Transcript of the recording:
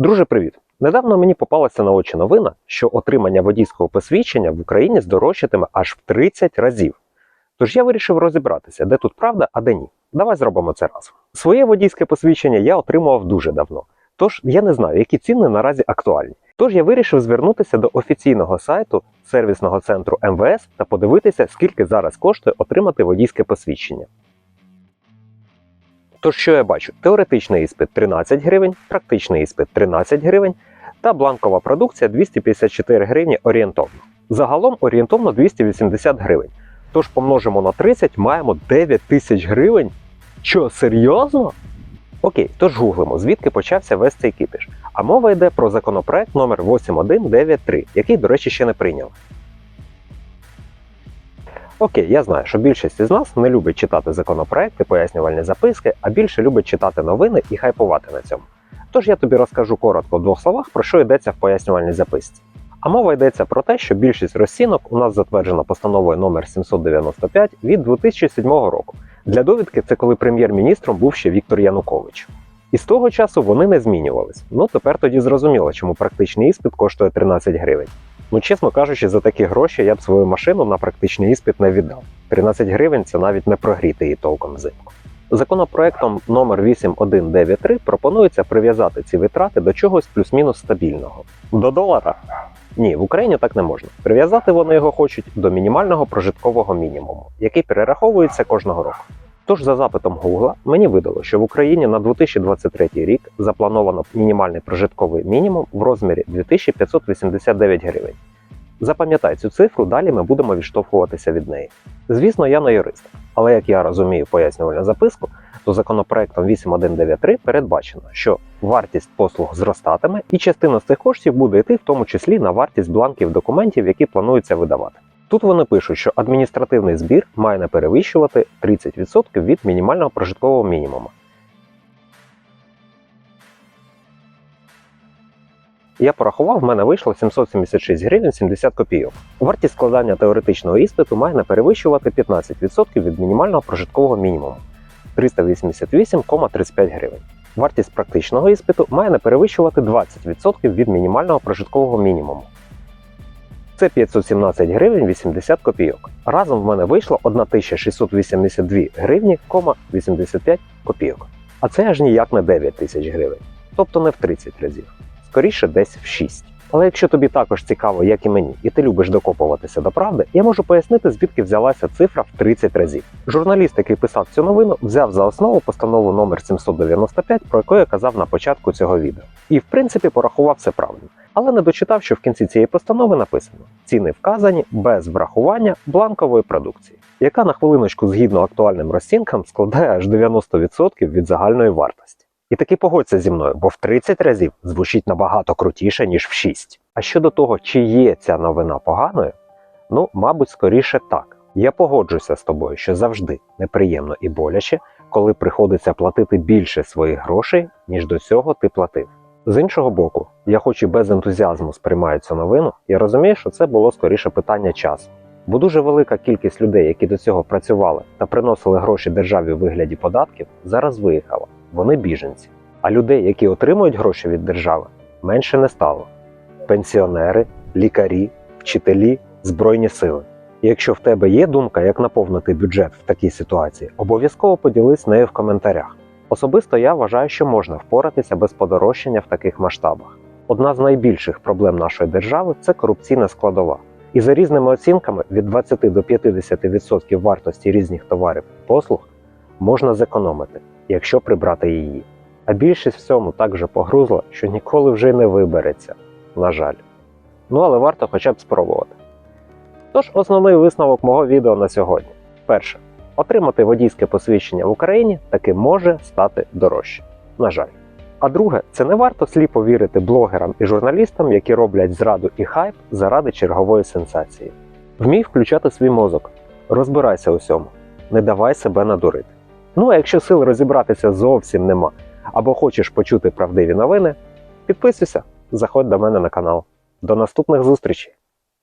Друже, привіт! Недавно мені попалася на очі новина, що отримання водійського посвідчення в Україні здорожчатиме аж в 30 разів. Тож я вирішив розібратися, де тут правда, а де ні. Давай зробимо це разом. Своє водійське посвідчення я отримував дуже давно. Тож я не знаю, які ціни наразі актуальні. Тож я вирішив звернутися до офіційного сайту сервісного центру МВС та подивитися, скільки зараз коштує отримати водійське посвідчення. Тож, що я бачу? Теоретичний іспит 13 гривень, практичний іспит 13 гривень та бланкова продукція 254 гривні орієнтовно. Загалом орієнтовно 280 гривень. Тож помножимо на 30, маємо 9 тисяч гривень. Що, серйозно? Окей, тож гуглимо, звідки почався весь цей кипіш. А мова йде про законопроект номер 8193, який, до речі, ще не прийняли. Окей, я знаю, що більшість із нас не любить читати законопроекти, пояснювальні записки, а більше любить читати новини і хайпувати на цьому. Тож я тобі розкажу коротко в двох словах, про що йдеться в пояснювальній записці. А мова йдеться про те, що більшість розцінок у нас затверджена постановою номер 795 від 2007 року. Для довідки це коли прем'єр-міністром був ще Віктор Янукович. І з того часу вони не змінювались. Ну тепер тоді зрозуміло, чому практичний іспит коштує 13 гривень. Ну, чесно кажучи, за такі гроші я б свою машину на практичний іспит не віддав. 13 гривень це навіть не прогріти її толком взимку. Законопроектом номер 8193 пропонується прив'язати ці витрати до чогось плюс-мінус стабільного. До долара? Ні, в Україні так не можна. Прив'язати вони його хочуть до мінімального прожиткового мінімуму, який перераховується кожного року. Тож за запитом Google мені видало, що в Україні на 2023 рік заплановано мінімальний прожитковий мінімум в розмірі 2589 гривень. Запам'ятай цю цифру, далі ми будемо відштовхуватися від неї. Звісно, я не юрист, але як я розумію пояснювальну записку, то законопроектом 8193 передбачено, що вартість послуг зростатиме, і частина з цих коштів буде йти в тому числі на вартість бланків документів, які планується видавати. Тут вони пишуть, що адміністративний збір має не перевищувати 30% від мінімального прожиткового мінімуму. Я порахував, в мене вийшло 776 гривень 70 копійок. Вартість складання теоретичного іспиту має не перевищувати 15% від мінімального прожиткового мінімуму 388,35 гривень. Вартість практичного іспиту має не перевищувати 20% від мінімального прожиткового мінімуму. Це 517 гривень 80 копійок. Разом в мене вийшло 1682 гривні, 85 копійок. А це аж ніяк не 9 тисяч гривень, тобто не в 30 разів, скоріше десь в 6. Але якщо тобі також цікаво, як і мені, і ти любиш докопуватися до правди, я можу пояснити, звідки взялася цифра в 30 разів. Журналіст, який писав цю новину, взяв за основу постанову номер 795, про яку я казав на початку цього відео. І в принципі порахував це правильно. Але не дочитав, що в кінці цієї постанови написано: ціни вказані без врахування бланкової продукції, яка на хвилиночку згідно актуальним розцінкам складає аж 90% від загальної вартості. І таки погодься зі мною, бо в 30 разів звучить набагато крутіше, ніж в 6. А щодо того, чи є ця новина поганою, ну, мабуть, скоріше так. Я погоджуся з тобою, що завжди неприємно і боляче, коли приходиться платити більше своїх грошей, ніж до цього ти платив. З іншого боку, я хоч і без ентузіазму сприймаю цю новину, я розумію, що це було скоріше питання часу. Бо дуже велика кількість людей, які до цього працювали та приносили гроші державі у вигляді податків, зараз виїхала. Вони біженці. А людей, які отримують гроші від держави, менше не стало. Пенсіонери, лікарі, вчителі, збройні сили. І якщо в тебе є думка, як наповнити бюджет в такій ситуації, обов'язково поділись нею в коментарях. Особисто я вважаю, що можна впоратися без подорожчання в таких масштабах. Одна з найбільших проблем нашої держави це корупційна складова. І за різними оцінками від 20 до 50% вартості різних товарів і послуг можна зекономити, якщо прибрати її. А більшість в цьому так же погрузла, що ніколи вже не вибереться, на жаль. Ну але варто хоча б спробувати. Тож, основний висновок мого відео на сьогодні. Перше. Отримати водійське посвідчення в Україні таки може стати дорожче. На жаль. А друге, це не варто сліпо вірити блогерам і журналістам, які роблять зраду і хайп заради чергової сенсації. Вмій включати свій мозок, розбирайся у всьому, не давай себе надурити. Ну а якщо сил розібратися зовсім нема, або хочеш почути правдиві новини, підписуйся, заходь до мене на канал. До наступних зустрічей!